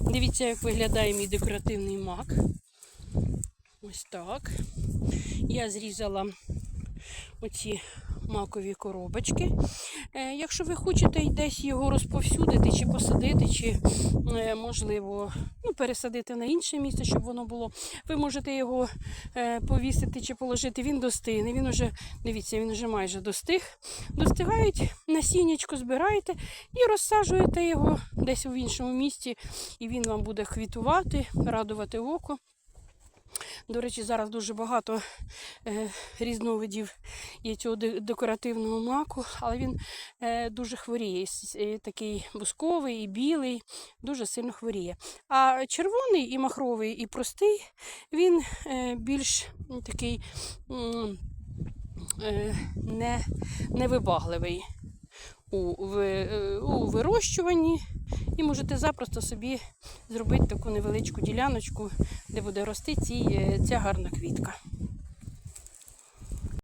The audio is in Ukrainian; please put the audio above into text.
Дивіться, як виглядає мій декоративний мак. Ось так. Я зрізала оці макові коробочки. Е, Якщо ви хочете десь його розповсюдити, чи посадити, чи, е, можливо, ну, пересадити на інше місце, щоб воно було, ви можете його е, повісити чи положити, він достигне. Він уже, дивіться, він вже майже достиг. Достигають, насіннячко збираєте і розсаджуєте його десь в іншому місці, і він вам буде квітувати, радувати око. До речі, зараз дуже багато е, різновидів є цього декоративного маку, але він е, дуже хворіє. Е, Такий бусковий і білий, дуже сильно хворіє. А червоний і махровий, і простий, він е, більш такий е, не, невибагливий у, ви- е, у вирощуванні. І можете запросто собі зробити таку невеличку діляночку, де буде рости ці, е, ця гарна квітка.